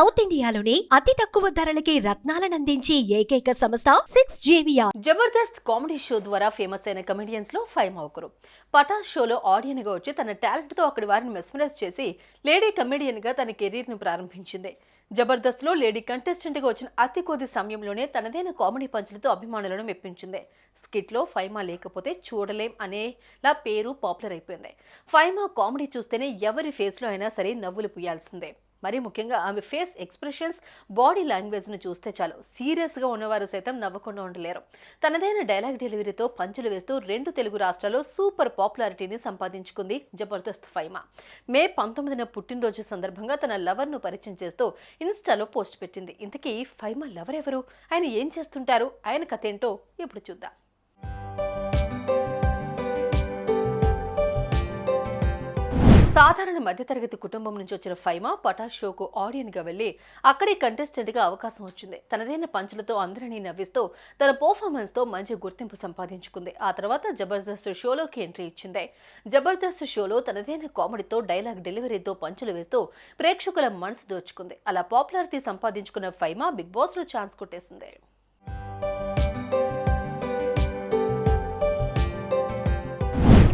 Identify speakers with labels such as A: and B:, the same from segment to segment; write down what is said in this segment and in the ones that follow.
A: South ఇండియాలోని అతి తక్కువ ధరలకి రత్నాలను అందించి ఏకైక సంస్థ సిక్స్ జేవియా
B: జబర్దస్త్ కామెడీ షో ద్వారా ఫేమస్ అయిన కమెడియన్స్లో ఫైవ్ ఒకరు పటాస్ షోలో ఆడియన్గా వచ్చి తన టాలెంట్తో అక్కడి వారిని మెస్మరైజ్ చేసి లేడీ కమెడియన్గా తన కెరీర్ను ప్రారంభించింది. జబర్దస్త్లో లేడీ కంటెస్టెంట్గా వచ్చిన అతి కొద్ది సమయంలోనే తనదైన కామెడీ పంచులతో అభిమానులను మెప్పించింది. స్కిట్లో ఫైమా లేకపోతే చూడలేం అనేలా పేరు పాపులర్ అయిపోయింది. ఫైమా కామెడీ చూస్తేనే ఎవరి ఫేస్లో అయినా సరే నవ్వులు పూయాల్సిందే మరి ముఖ్యంగా ఆమె ఫేస్ ఎక్స్ప్రెషన్స్ బాడీ లాంగ్వేజ్ను చూస్తే చాలు. సీరియస్గా ఉన్నవారు సైతం నవ్వకుండా ఉండలేరు. తనదైన డైలాగ్ డెలివరీతో పంచులు వేస్తూ రెండు తెలుగు రాష్ట్రాల్లో సూపర్ పాపులారిటీని సంపాదించుకుంది జబర్దస్త్ ఫైమా. మే పంతొమ్మిదిన పుట్టినరోజు సందర్భంగా తన లవర్ను పరిచయం చేస్తూ ఇన్స్టాలో పోస్ట్ పెట్టింది. ఇంతకీ ఫైమా లవర్ ఎవరు ఆయన ఏం చేస్తుంటారు? ఆయన కథ ఏంటో ఇప్పుడు చూద్దాం. సాధారణ మధ్యతరగతి కుటుంబం నుంచి వచ్చిన ఫైమా పటాష్ షోకు ఆడియన్గా వెళ్ళి అక్కడే కంటెస్టెంట్గా అవకాశం వచ్చింది. తనదైన పంచులతో అందరినీ నవ్విస్తూ తన పర్ఫార్మెన్స్తో మంచి గుర్తింపు సంపాదించుకుంది. ఆ తర్వాత జబర్దస్త్ షోలోకి ఎంట్రీ ఇచ్చింది. జబర్దస్త్ షోలో తనదైన కామెడీతో డైలాగ్ డెలివరీతో పంచులు వేస్తూ ప్రేక్షకుల మనసు దోచుకుంది. అలా పాపులారిటీ సంపాదించుకున్న ఫైమా బిగ్ బాస్లో ఛాన్స్ కొట్టేసింది.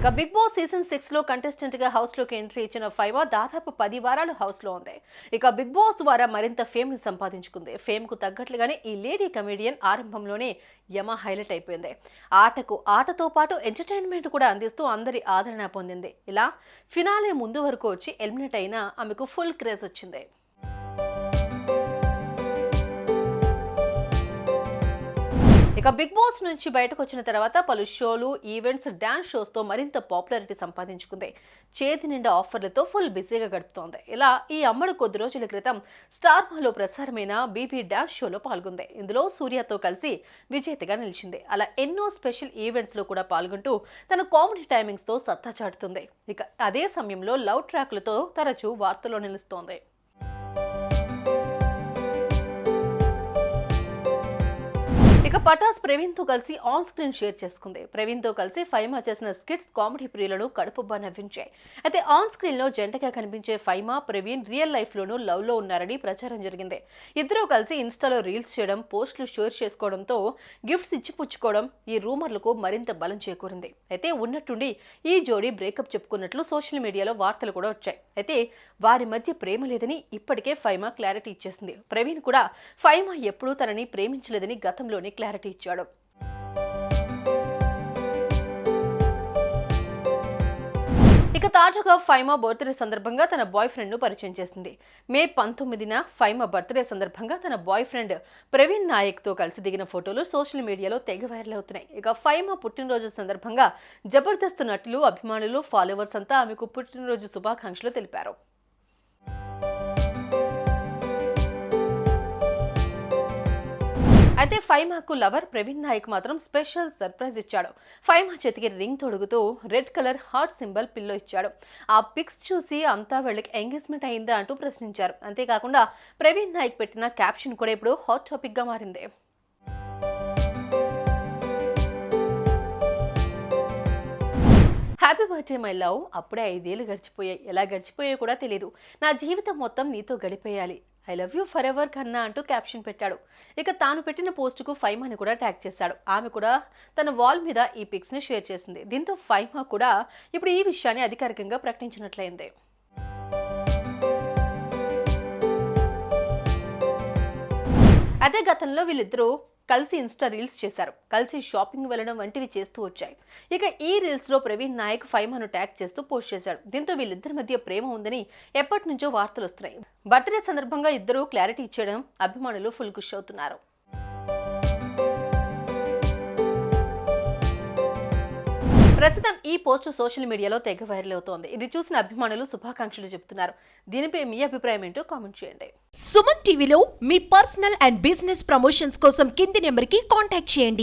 B: ఇక బిగ్ బాస్ సీజన్ సిక్స్లో కంటెస్టెంట్గా హౌస్లోకి ఎంట్రీ ఇచ్చిన ఫైవా దాదాపు పది వారాలు హౌస్లో ఉంది. ఇక బిగ్ బాస్ ద్వారా మరింత ఫేమ్ని సంపాదించుకుంది. ఫేమ్కు తగ్గట్లుగానే ఈ లేడీ కమెడియన్ ఆరంభంలోనే యమ హైలైట్ అయిపోయింది. ఆటకు ఆటతో పాటు ఎంటర్టైన్మెంట్ కూడా అందిస్తూ అందరి ఆదరణ పొందింది. ఇలా ఫినాలే ముందు వరకు వచ్చి ఎలిమినేట్ అయినా ఆమెకు ఫుల్ క్రేజ్ వచ్చింది. ఇక బిగ్ బాస్ నుంచి బయటకు వచ్చిన తర్వాత పలు షోలు ఈవెంట్స్ డ్యాన్స్ షోస్తో మరింత పాపులారిటీ సంపాదించుకుంది. చేతి నిండా ఆఫర్లతో ఫుల్ బిజీగా గడుపుతోంది. ఇలా ఈ అమ్మడు కొద్ది రోజుల క్రితం స్టార్ మాలో ప్రసారమైన బీబీ డ్యాన్స్ షోలో పాల్గొంది. ఇందులో సూర్యతో కలిసి విజేతగా నిలిచింది. అలా ఎన్నో స్పెషల్ ఈవెంట్స్లో కూడా పాల్గొంటూ తన కామెడీ టైమింగ్స్తో సత్తా చాటుతుంది. ఇక అదే సమయంలో లవ్ ట్రాక్లతో తరచూ వార్తల్లో నిలుస్తోంది. ఇక పటాస్ ప్రవీణ్తో కలిసి ఆన్ స్క్రీన్ షేర్ చేసుకుంది. ప్రవీణ్తో కలిసి ఫైమా చేసిన స్కిట్స్ కామెడీ ప్రియులను కడుపుబ్బా నవ్వించాయి అయితే ఆన్ స్క్రీన్లో జంటగా కనిపించే ఫైమా ప్రవీణ్ రియల్ లైఫ్ లోనూ లవ్లో ఉన్నారని ప్రచారం జరిగింది. ఇద్దరూ కలిసి ఇన్స్టాలో రీల్స్ చేయడం పోస్టులు షేర్ చేసుకోవడంతో గిఫ్ట్స్ ఇచ్చి పుచ్చుకోవడం ఈ రూమర్లకు మరింత బలం చేకూరింది. అయితే ఉన్నట్టుండి ఈ జోడీ బ్రేకప్ చెప్పుకున్నట్లు సోషల్ మీడియాలో వార్తలు కూడా వచ్చాయి. అయితే వారి మధ్య ప్రేమ లేదని ఇప్పటికే ఫైమా క్లారిటీ ఇచ్చేసింది. ప్రవీణ్ కూడా ఫైమా ఎప్పుడూ తనని ప్రేమించలేదని గతంలోనే క్లారిటీ ఇచ్చాడు. ఇక తాజాగా ఫైమా బర్త్డే సందర్భంగా తన బాయ్ ఫ్రెండ్ను పరిచయం చేసింది. మే పంతొమ్మిదిన ఫైమా బర్త్డే సందర్భంగా తన బాయ్ ఫ్రెండ్ ప్రవీణ్ నాయక్తో కలిసి దిగిన ఫోటోలు సోషల్ మీడియాలో తెగ వైరల్ అవుతున్నాయి. ఇక ఫైమా పుట్టినరోజు సందర్భంగా జబర్దస్త్ నటులు అభిమానులు ఫాలోవర్స్ అంతా ఆమెకు పుట్టినరోజు శుభాకాంక్షలు తెలిపారు. అయితే ఫైమాకు లవర్ ప్రవీణ్ నాయక్ మాత్రం స్పెషల్ సర్ప్రైజ్ ఇచ్చాడు. ఫైమా చేతికి ring తొడుగుతూ red colour heart symbol pillow ఇచ్చాడు. ఆ పిక్స్ చూసి అంతా వీళ్ళకి ఎంగేజ్మెంట్ అయిందా అంటూ ప్రశ్నించారు. అంతేకాకుండా ప్రవీణ్ నాయక్ పెట్టిన క్యాప్షన్ కూడా ఇప్పుడు హాట్ టాపిక్గా మారిందే మారింది. హ్యాపీ బర్త్డే మై లవ్ అప్పుడే ఐదేళ్ళు గడిచిపోయాయి. ఎలా గడిచిపోయాయో కూడా తెలియదు నా జీవితం మొత్తం నీతో గడిపేయాలి. I love you forever కన్నా అంటూ క్యాప్షన్ పెట్టాడు. ఇక తాను పెట్టిన పోస్టుకు ఫైమాని కూడా ట్యాగ్ చేశాడు. ఆమె కూడా తన వాల్ మీద ఈ పిక్స్ని షేర్ చేసింది. దీంతో ఫైమా కూడా ఇప్పుడు ఈ విషయాన్ని అధికారికంగా ప్రకటించినట్లయింది. అదే గతంలో వీళ్ళిద్దరూ కలిసి ఇన్స్టా రీల్స్ చేశారు. కలిసి షాపింగ్ వెళ్ళడం వంటివి చేస్తూ వచ్చాయి. ఇక ఈ రీల్స్లో ప్రవీణ్ నాయక్ ఫైమాను ట్యాగ్ చేస్తూ పోస్ట్ చేశాడు. దీంతో వీళ్ళిద్దరి మధ్య ప్రేమ ఉందని ఎప్పటి నుంచో వార్తలు వస్తున్నాయి. బర్త్డే సందర్భంగా ఇద్దరు క్లారిటీ ఇచ్చేయడం అభిమానులు ఫుల్ గుష్ అవుతున్నారు. ప్రస్తుతం ఈ పోస్ట్ సోషల్ మీడియాలో తెగ వైరల్ అవుతోంది. ఇది చూసిన అభిమానులు శుభాకాంక్షలు చెబుతున్నారు. దీనిపై మీ అభిప్రాయం ఏంటో కామెంట్ చేయండి.
A: సుమన్ టీవీలో మీ పర్సనల్ అండ్ బిజినెస్ ప్రమోషన్స్ కోసం కింది నెంబర్కి కాంటాక్ట్ చేయండి.